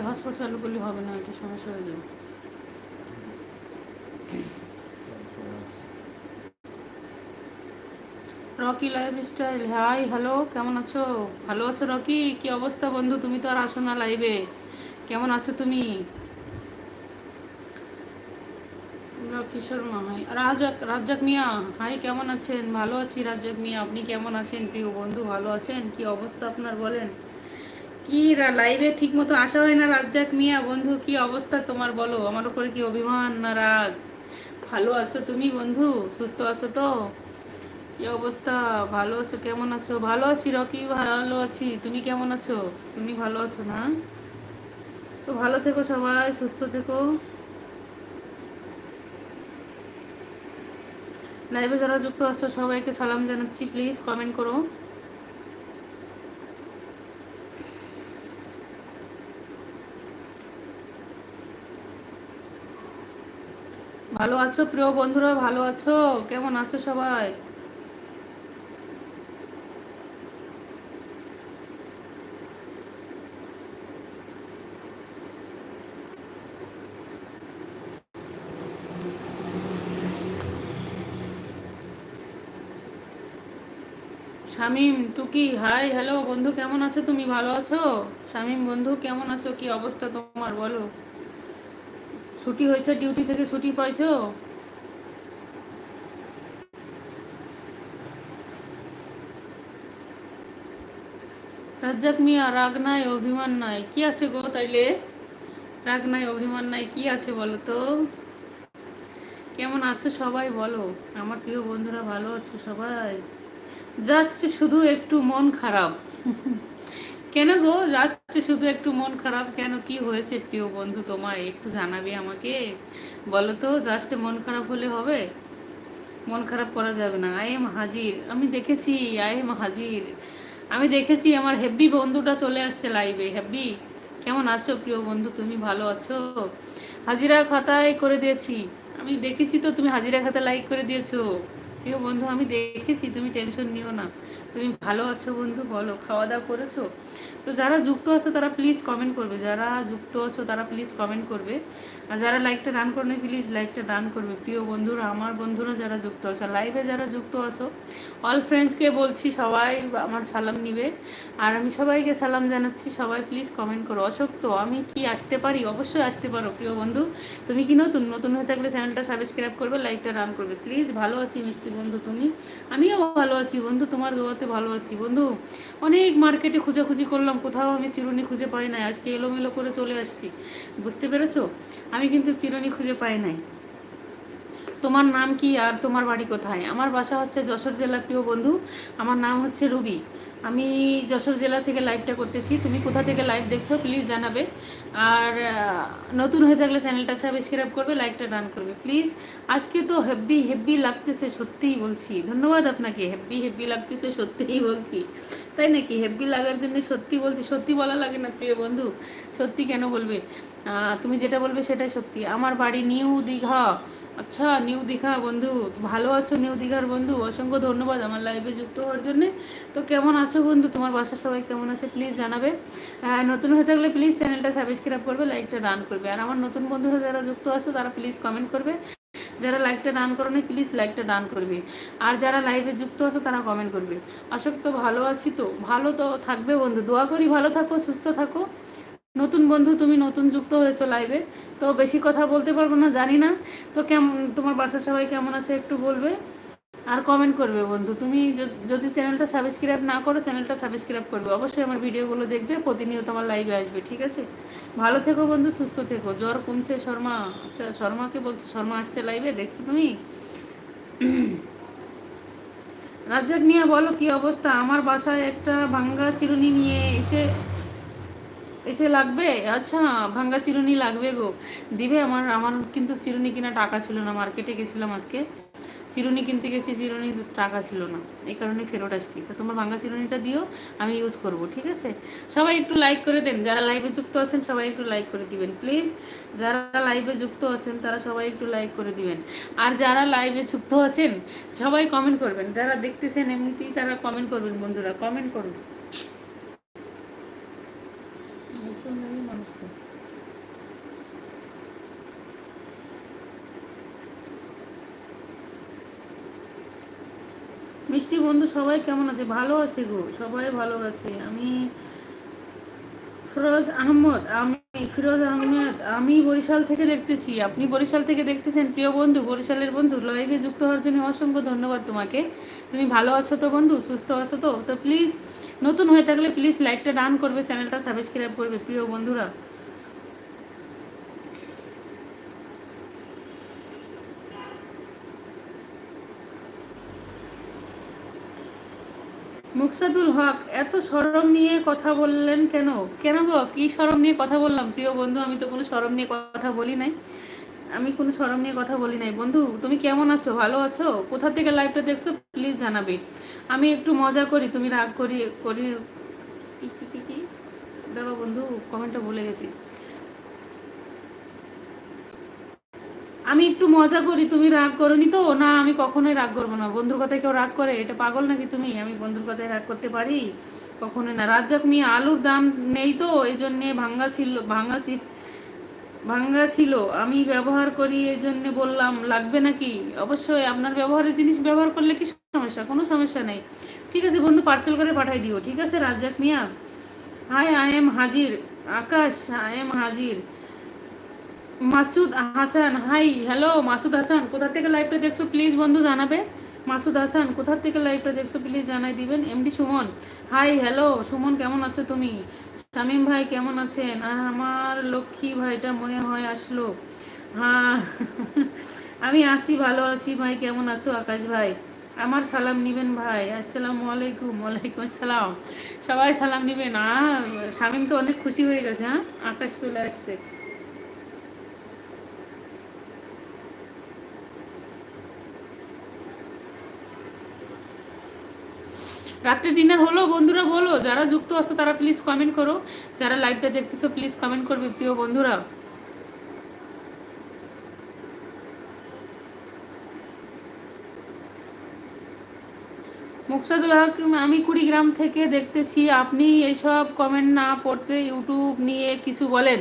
ওটা হটস্পট চালু করলে হবে না, এটা সমস্যা হয়ে যাবে। Rocky lifestyle hi hello কেমন আছো? ভালো আছো রকি? কি অবস্থা বন্ধু? তুমি তো আর আসো না লাইভে কেমন আছো তুমি? লক্ষ্মী শর্মা হাই রাজাক রাজ্জাক মিয়া হাই কেমন আছেন? ভালো আছি রাজ্জাক মিয়া, আপনি কেমন আছেন? প্রিয় বন্ধু, ভালো আছেন? কি অবস্থা আপনার বলেন? কি লাইভে ঠিক মতো আসা হয় না, রাজ্জাক মিয়া? বন্ধু, কি অবস্থা তোমার বলো? আমার উপরে কি অভিমান না রাগ? ভালো আছো তুমি বন্ধু? সুস্থ আছো তো? কি অবস্থা? ভালো আছো? কেমন আছো? ভালো আছি, রকি, ভালো আছি। তুমি কেমন আছো? তুমি ভালো আছো না? তো ভালো থেকো সবাই, সুস্থ থেকো। লাইভে যারা যুক্ত আছো, সবাইকে সালাম জানাচ্ছি প্লিজ কমেন্ট করো। ভালো আছো প্রিয় বন্ধুরা? ভালো আছো? কেমন আছো সবাই? শামিম, টুকি, হাই, হ্যালো, বন্ধু, কেমন আছো তুমি? ভালো আছো? শামিম, বন্ধু, কেমন আছো? কি অবস্থা তোমার? বলো। ছুটি হয়েছে ডিউটি থেকে ছুটি পাইছো? রাজ্জাক মিয়া, রাগ নাই, অভিমান নাই। কি আছে গো তাইলে? রাগ নাই, অভিমান নাই, কি আছে বলো তো? কেমন আছো সবাই বলো? আমার প্রিয় বন্ধুরা ভালো আছো সবাই? জাস্ট শুধু একটু মন খারাপ। কেন গো? জাস্ট শুধু একটু মন খারাপ কেন? কি হয়েছে প্রিয় বন্ধু তোমায় একটু জানাবে আমাকে? বলো তো জাস্ট মন খারাপ হলে হবে? মন খারাপ করা যাবে না। আই এম হাজির। আমি দেখেছি, আই এম হাজির। আমি দেখেছি আমার হেব্বি বন্ধুটা চলে আসছে লাইভে হেব্বি, কেমন আছো প্রিয় বন্ধু? তুমি ভালো আছো? হাজিরা খাতায় করে দিয়েছি। আমি দেখেছি তো, তুমি হাজিরা খাতা লাইক করে দিয়েছ। প্রিয় বন্ধু, আমি দেখেছি তুমি টেনশন নিও না। তুমি ভালো আছো বন্ধু, বলো খাওয়া দাওয়া করেছ? তো যারা যুক্ত আছো তারা প্লিজ কমেন্ট করবে। যারা যুক্ত আছো তারা প্লিজ কমেন্ট করবে। আর যারা লাইকটা ডান করবে প্লিজ লাইকটা ডান করবে। প্রিয় বন্ধুরা, আমার বন্ধুরা যারা যুক্ত আছো লাইভে যারা যুক্ত আছো অল ফ্রেন্ডসকে বলছি সবাই আমার সালাম নিবে। আর আমি সবাইকে সালাম জানাচ্ছি, সবাই প্লিজ কমেন্ট করো। অশক্ত আমি কি আসতে পারি? অবশ্যই আসতে পারো, প্রিয় বন্ধু। তুমি কি নতুন? নতুন হয়ে থাকলে চ্যানেলটা সাবস্ক্রাইব করবে লাইকটা ডান করবে। প্লিজ ভালো আছি, মিষ্টি বন্ধু তুমি। আমিও ভালো আছি বন্ধু, তোমার দোয়াতে ভালো আছি। বন্ধু, অনেক মার্কেটে খোঁজাখুঁজি করলাম, কোথাও আমি চিরুনি খুঁজে পাই নাই। আজকে এলোমেলো করে চলে আসছি। বুঝতে পেরেছ? আমি কিন্তু চিরুনি খুঁজে পাই নাই। তোমার নাম কি আর তোমার বাড়ি কোথায়? আমার বাসা হচ্ছে যশোর জেলার প্রিয় বন্ধু, আমার নাম হচ্ছে রুবি। আমি যশোর জেলা থেকে লাইভটা করতেছি। তুমি কোথা থেকে লাইভ দেখছ প্লিজ জানাবে। আর নতুন হয়ে থাকলে চ্যানেলটা সাবস্ক্রাইব করবে লাইকটা ডান করবে প্লিজ আজকে তো হেব্বি হেব্বি লাগতেছে, সত্যিই বলছি। ধন্যবাদ আপনাকে হেব্বি হেব্বি লাগতেছে, সত্যিই বলছি। তাই নাকি? হেব্বি লাগার জন্য সত্যি বলছি, সত্যি বলা লাগে না, প্রিয় বন্ধু। সত্যি কেন বলবে? তুমি যেটা বলবে সেটাই সত্যি। আমার বাড়ি নিউ দীঘা। আচ্ছা নিউ দীঘা বন্ধু, ভালো আছো নিউ দীঘার বন্ধু? অসংখ্য ধন্যবাদ আমার লাইভে যুক্ত হওয়ার জন্য। তো কেমন আছো বন্ধু? তোমার বাসার সবাই কেমন আছে? প্লিজ জানাবে। নতুন হয়ে থাকলে প্লিজ চ্যানেলটা সাবস্ক্রাইব করবে লাইকটা ডান করবে। আর আমার নতুন বন্ধুরা যারা যুক্ত আছো, তারা প্লিজ কমেন্ট করবে। যারা লাইকটা ডান করো না প্লিজ লাইকটা ডান করবে। আর যারা লাইভে যুক্ত আছো, তারা কমেন্ট করবে। অশোক, তো ভালো আছি তো। ভালো তো থাকবে বন্ধু। দোয়া করি ভালো থাকো, সুস্থ থাকো। নতুন বন্ধু, তুমি নতুন যুক্ত হয়েছো লাইভে তো বেশি কথা বলতে পারব না, জানি না। তো কেমন তোমার বাসার সবাই কেমন আছে একটু বলবে? আর কমেন্ট করবে বন্ধু। তুমি যদি চ্যানেলটা সাবস্ক্রাইব না করো চ্যানেলটা সাবস্ক্রাইব করবে। অবশ্যই আমার ভিডিওগুলো দেখবে, প্রতিনিয়ত আমার লাইভে আসবে, ঠিক আছে? ভালো থেকো বন্ধু, সুস্থ থেকো। জ্বর কমছে, শর্মা আচ্ছা শর্মাকে বলছে, শর্মা আসছে লাইভে দেখছ তুমি? রাজ্জাক নিয়ে বলো কি অবস্থা? আমার বাসায় একটা ভাঙ্গা চিরুনি নিয়ে এসে এসে লাগবে? আচ্ছা ভাঙ্গা চিরুনি লাগবে গো। দিবে আমার আমার কিন্তু চিরুনি কিনা টাকা ছিল না, মার্কেটে গেছিলাম আজকে। চিরুনি কিনতে গেছি, চিরুনি টাকা ছিল না। এই কারণে ফেরত আসছি। তো তোমার ভাঙ্গা চিরুনিটা দিও, আমি ইউজ করব, ঠিক আছে? সবাই একটু লাইক করে দেন। যারা লাইভে যুক্ত আছেন, সবাই একটু লাইক করে দিবেন প্লিজ যারা লাইভে যুক্ত আছেন, তারা সবাই একটু লাইক করে দিবেন। আর যারা লাইভে যুক্ত আছেন, সবাই কমেন্ট করবেন। যারা দেখতেছেন, এমনিতেই তারা কমেন্ট করবেন, বন্ধুরা। কমেন্ট করুন মিষ্টি বন্ধু সবাই কেমন আছে? ভালো আছে গো, সবাই ভালো আছে। আমি ফিরোজ আহমদ, আমি ফিরোজ আহমেদ, আমি বরিশাল থেকে দেখতেছি। আপনি বরিশাল থেকে দেখতেছেন, প্রিয় বন্ধু? বরিশালের বন্ধু লাইভে যুক্ত হওয়ার জন্য অসংখ্য ধন্যবাদ তোমাকে। তুমি ভালো আছো তো বন্ধু? সুস্থ আছো তো? তো প্লিজ নতুন হয়ে থাকলে প্লিজ লাইকটা ডান করবে চ্যানেলটা সাবস্ক্রাইব করবে, প্রিয় বন্ধুরা। মুকসাদুল হক, এত সরম নিয়ে কথা বললেন কেন? কেন গো? কি সরম নিয়ে কথা বললাম? প্রিয় বন্ধু, আমি তো কোনো সরম নিয়ে কথা বলি নাই। আমি কোনো সরম নিয়ে কথা বলি নাই। বন্ধু, তুমি কেমন আছো? ভালো আছো? কোথা থেকে লাইভটা দেখছ? প্লিজ জানাবে। আমি একটু মজা করি, তুমি রাগ করি করি। কি কি কি দেখো বন্ধু কমেন্টটা ভুলে গেছি। আমি একটু মজা করি, তুমি রাগ করনি তো? না, আমি কখনোই রাগ করব না। বন্ধুর কথায় কেউ রাগ করে? এটা পাগল নাকি তুমি? আমি বন্ধুর কথায় রাগ করতে পারি? কখনোই না। রাজ্জাক নিয়ে আলুর দাম নেই তো? এই জন্যে ভাঙ্গা ছিল ভাঙ্গা ছিল ভাঙ্গা ছিল। আমি ব্যবহার করি, এই জন্য বললাম, লাগবে নাকি? অবশ্যই, আপনার ব্যবহারের জিনিস ব্যবহার করলে কি সমস্যা? কোনো সমস্যা নেই। ঠিক আছে বন্ধু পার্সেল করে পাঠাই দিও। ঠিক আছে Razzak Mia? Hi I am হাজির আকাশ আই এম হাজির মাসুদ হাসান হাই হ্যালো মাসুদ হাসান, কোথা থেকে লাইভটা দেখছ প্লিজ বন্ধু জানাবে। মাসুদ হাসান, কোথা থেকে লাইভটা দেখছ প্লিজ জানাই দিবেন। MD Sumon hi hello Sumon কেমন আছো তুমি? শামীম ভাই কেমন আছেন? আমার লক্ষ্মী ভাইটা মনে হয় আসলো। হ্যাঁ আমি আছি, ভালো আছি ভাই, কেমন আছো আকাশ ভাই? আমার সালাম নিবেন ভাই, আসসালামু আলাইকুম, ওয়ালাইকুম আসসালাম। সবাই সালাম নিবেন। আর শামীম তো অনেক খুশি হয়ে গেছে হ্যাঁ? আকাশ চলে আসছে। রাত্রে ডিনার হলো, বন্ধুরা বলো, যারা যুক্ত আছো তারা প্লিজ কমেন্ট করো। যারা লাইভটা দেখতেছো প্লিজ কমেন্ট করবে, প্রিয় বন্ধুরা। মুকসাদুল হক, আমি কুড়িগ্রাম থেকে দেখতেছি, আপনি এইসব কমেন্ট না পড়তে ইউটিউব নিয়ে কিছু বলেন।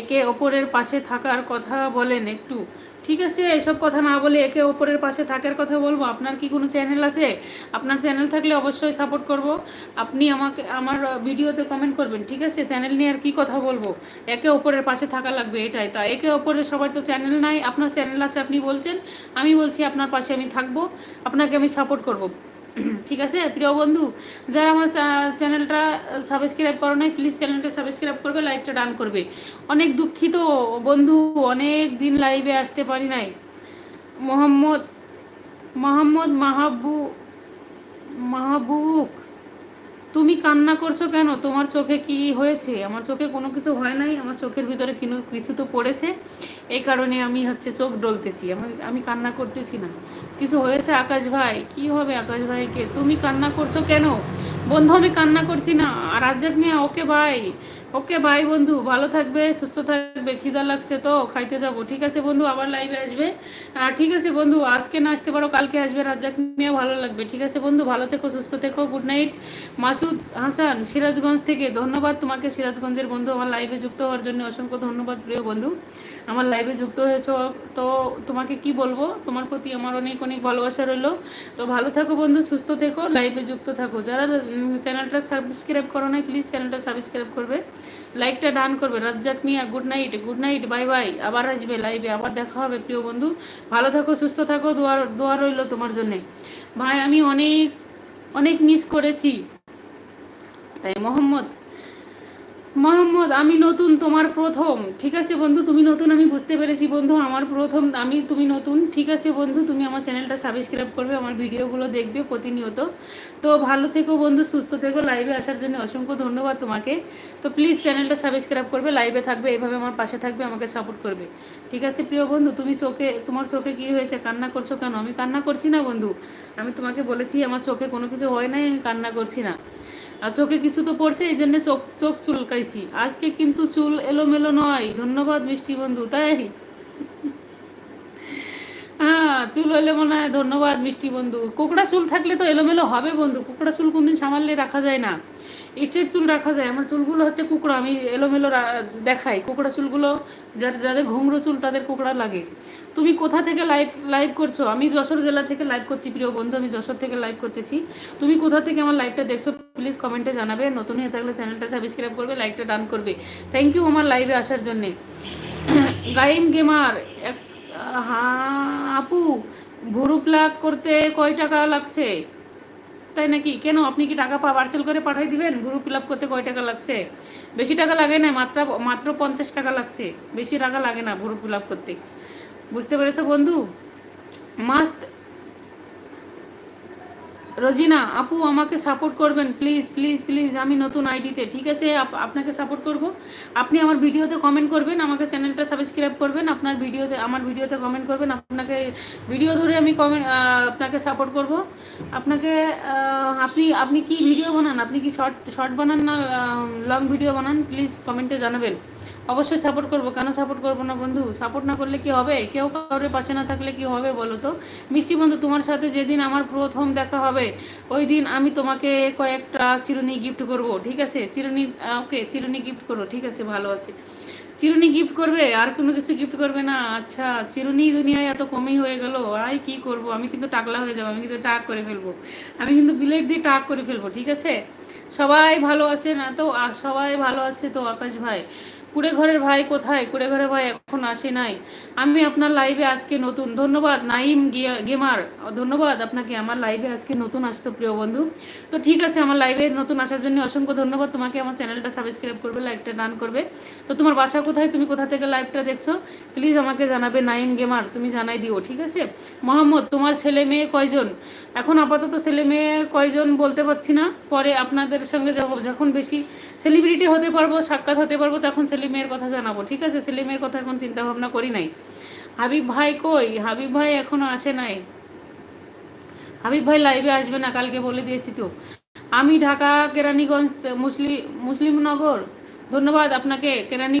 একে ওপরের পাশে থাকার কথা বলেন একটু। ঠিক আছে এসব কথা না বলে একে ওপরের পাশে থাকার কথা বলব। আপনার কি কোনো চ্যানেল আছে? আপনার চ্যানেল থাকলে অবশ্যই সাপোর্ট করব। আপনি আমাকে, আমার ভিডিওতে কমেন্ট করবেন, ঠিক আছে? চ্যানেল নিয়ে আর কি কথা বলব? একে ওপরের পাশে থাকা লাগবে, এটাই তা। একে ওপরের সবার তো চ্যানেল নাই। আপনার চ্যানেল আছে, আপনি বলছেন, আমি বলছি আপনার পাশে আমি থাকব। আপনাকে আমি সাপোর্ট করব। ঠিক আছে? প্রিয় বন্ধু, যারা আমার চ্যানেলটা সাবস্ক্রাইব করো নাই প্লিজ চ্যানেলটা সাবস্ক্রাইব করবে লাইকটা ডান করবে। অনেক দুঃখিত বন্ধু, অনেক দিন লাইভে আসতে পারি নাই। মোহাম্মদ মোহাম্মদ মাহাবু মাহবুব তুমি কান্না করছ কেন? তোমার চোখে কি হয়েছে? আমার চোখে কোনো কিছু হয় নাই। আমার চোখের ভিতরে কিনু কিছু তো পড়েছে। এই কারণে আমি হচ্ছে চোখ ডলতেছি। আমি আমি কান্না করতেছি না। কিছু হয়েছে আকাশ ভাই? কি হবে আকাশ ভাইকে? তুমি কান্না করছ কেন? বন্ধু, আমি কান্না করছি না। আর রাজ্জাক মিয়া, ওকে ভাই? ওকে ভাই বন্ধু। ভালো থাকবে, সুস্থ থাকবে, খিদা লাগছে তো, খাইতে যাব। ঠিক আছে বন্ধু, আবার লাইভে আসবে। ঠিক আছে বন্ধু, আজকে না আসতে পারো, কালকে আসবে, রাজ্জাক নিয়ে ভালো লাগবে। ঠিক আছে বন্ধু, ভালো থেকো, সুস্থ থেকো গুড নাইট মাসুদ হাসান, সিরাজগঞ্জ থেকে ধন্যবাদ তোমাকে, সিরাজগঞ্জের বন্ধু, আমার লাইভে যুক্ত হওয়ার জন্য অসংখ্য ধন্যবাদ, প্রিয় বন্ধু। আমার লাইভে যুক্ত হয়েছ, তো তোমাকে কি বলব? তোমার প্রতি আমার অনেক অনেক ভালোবাসা রইল। তো ভালো থাকো বন্ধু, সুস্থ থেকো লাইভে যুক্ত থাকো। যারা চ্যানেলটা সাবস্ক্রাইব করো না প্লিজ চ্যানেলটা সাবস্ক্রাইব করবে। লাইকটা ডান করবে। Razzak Mia good night good night bye bye আবার আসবে লাইভে আবার দেখা হবে, প্রিয় বন্ধু। ভালো থাকো, সুস্থ থাকো দোয়ার দোয়া রইল তোমার জন্যে। ভাই, আমি অনেক অনেক মিস করেছি। তাই মোহাম্মদ মোহাম্মদ, আমি নতুন, তোমার প্রথম। ঠিক আছে বন্ধু, তুমি নতুন, আমি বুঝতে পেরেছি বন্ধু, আমার প্রথম, আমি, তুমি নতুন। ঠিক আছে বন্ধু, তুমি আমার চ্যানেলটা সাবস্ক্রাইব করবে, আমার ভিডিওগুলো দেখবে প্রতিনিয়ত। তো ভালো থেকো বন্ধু, সুস্থ থেকো লাইভে আসার জন্য অসংখ্য ধন্যবাদ তোমাকে। তো প্লিজ চ্যানেলটা সাবস্ক্রাইব করবে লাইভে থাকবে, এভাবে আমার পাশে থাকবে, আমাকে সাপোর্ট করবে। ঠিক আছে প্রিয় বন্ধু, তুমি চোখে, তোমার চোখে কি হয়েছে? কান্না করছ কেন? আমি কান্না করছি না বন্ধু। আমি তোমাকে বলেছি, আমার চোখে কোনো কিছু হয় নাই, আমি কান্না করছি না। আর চোখে কিছু তো পড়ছে, এই জন্য চোখ চোখ চুলকাইছি। আজকে কিন্তু চুল এলোমেলো নয়। ধন্যবাদ মিষ্টি বন্ধু, তাই? হ্যাঁ চুল হলে মনে হয় ধন্যবাদ মিষ্টি বন্ধু। কোকড়া চুল থাকলে তো এলোমেলো হবে বন্ধু। কোকড়া চুল কোনদিন সামাললে রাখা যায় না। স্ট্রেট চুল রাখা যায়। আমার চুলগুলো হচ্ছে কুকড়া, আমি এলোমেলো দেখাই। কোকড়া চুলগুলো যাদের যাদের ঘুংরো চুল, তাদের কোকড়া লাগে। তুমি কোথা থেকে লাইভ লাইভ করছ? আমি যশোর জেলা থেকে লাইভ করছি, প্রিয় বন্ধু, আমি যশোর থেকে লাইভ করতেছি। তুমি কোথা থেকে আমার লাইভটা দেখছ প্লিজ কমেন্টে জানাবে। নতুন হয়ে থাকলে চ্যানেলটা সাবস্ক্রাইব করবে লাইকটা ডান করবে। থ্যাংক ইউ আমার লাইভে আসার জন্যে। গাইম গেমার হ্যাঁ আপু ভুরু প্লাগ করতে কয় টাকা লাগছে? তাই নাকি? কেন? আপনি কি টাকা পার্সেল করে পাঠাই দিবেন? ভুরু আপ করতে কয় টাকা লাগছে? বেশি টাকা লাগে না, মাত্র মাত্র পঞ্চাশ টাকা লাগছে। বেশি টাকা লাগে না ভুরু আপ করতে। বুঝতে পেরেছ বন্ধু? মাস্ট রজিনা, আপু আমাকে সাপোর্ট করবেন। প্লিজ প্লিজ প্লিজ আমি নতুন আইডিতে, ঠিক আছে? আপনাকে সাপোর্ট করব। আপনি আমার ভিডিওতে কমেন্ট করবেন, আমাকে চ্যানেলটা সাবস্ক্রাইব করবেন, আপনার ভিডিওতে আমার ভিডিওতে কমেন্ট করবেন, আপনাকে ভিডিও ধরে আমি কমেন্ট আপনাকে সাপোর্ট করব। আপনাকে আপনি আপনি কি ভিডিও বানান? আপনি কি শর্ট শর্ট বানান না লং ভিডিও বানান? প্লিজ কমেন্টে জানাবেন। অবশ্যই সাপোর্ট করব। কেন সাপোর্ট করব না বন্ধু? সাপোর্ট না করলে কি হবে? কেউ কারোর পাশে না থাকলে কি হবে বলো তো? মিষ্টি বন্ধু, তোমার সাথে যেদিন আমার প্রথম দেখা হবে, ওই দিন আমি তোমাকে কয়েকটা চিরুনি গিফট করব, ঠিক আছে? চিরুনি ওকে চিরুনি গিফট করো ঠিক আছে, ভালো আছে। চিরুনি গিফট করবে? আর কোনো কিছু গিফট করবে না? আচ্ছা চিরুনি দুনিয়ায় এত কমই হয়ে গেল আই কি করব? আমি কিন্তু টাকলা হয়ে যাব, আমি কিন্তু টাক করে ফেলব। আমি কিন্তু বিলেট দিয়ে টাক করে ফেলব, ঠিক আছে? সবাই ভালো আছে না তো? সবাই ভালো আছে তো আকাশ ভাই? কুড়ে ঘরের ভাই কোথায়? কুড়ে ঘরের ভাই এখন আসে নাই। আমি আপনার লাইভে আজকে নতুন। ধন্যবাদ নাইম গেমার। ধন্যবাদ আপনাকে। আমার লাইভে আজকে নতুন আসতো প্রিয় বন্ধু। তো ঠিক আছে, আমার লাইভে নতুন আসার জন্য অসংখ্য ধন্যবাদ। তোমাকে আমার চ্যানেলটা সাবস্ক্রাইব করবে লাইকটা ডান করবে। তো তোমার বাসা কোথায়? তুমি কোথা থেকে লাইভটা দেখছ? প্লিজ আমাকে জানাবে নাইম গেমার। তুমি জানাই দিও, ঠিক আছে? মোহাম্মদ, তোমার ছেলে মেয়ে কয়জন? এখন আপাতত ছেলে মেয়ে কয়জন বলতে পারছি না। পরে আপনাদের সঙ্গে যখন বেশি সেলিব্রিটি হতে পারব, সাক্ষাৎ হতে পারব, তখন ছেলে মেয়ের কথা জানাব, ঠিক আছে? ছেলে মেয়ের কথা এখন চিন্তা ভাবনা করি নাই। হাবিব ভাই কই? হাবিব ভাই এখনও আসে নাই। হাবিব ভাই লাইভে আসবে না, কালকে বলে দিয়েছি তো। আমি ঢাকা কেরানীগঞ্জ মুসলিম মুসলিমনগর। ধন্যবাদ আপনাকে, কেরানী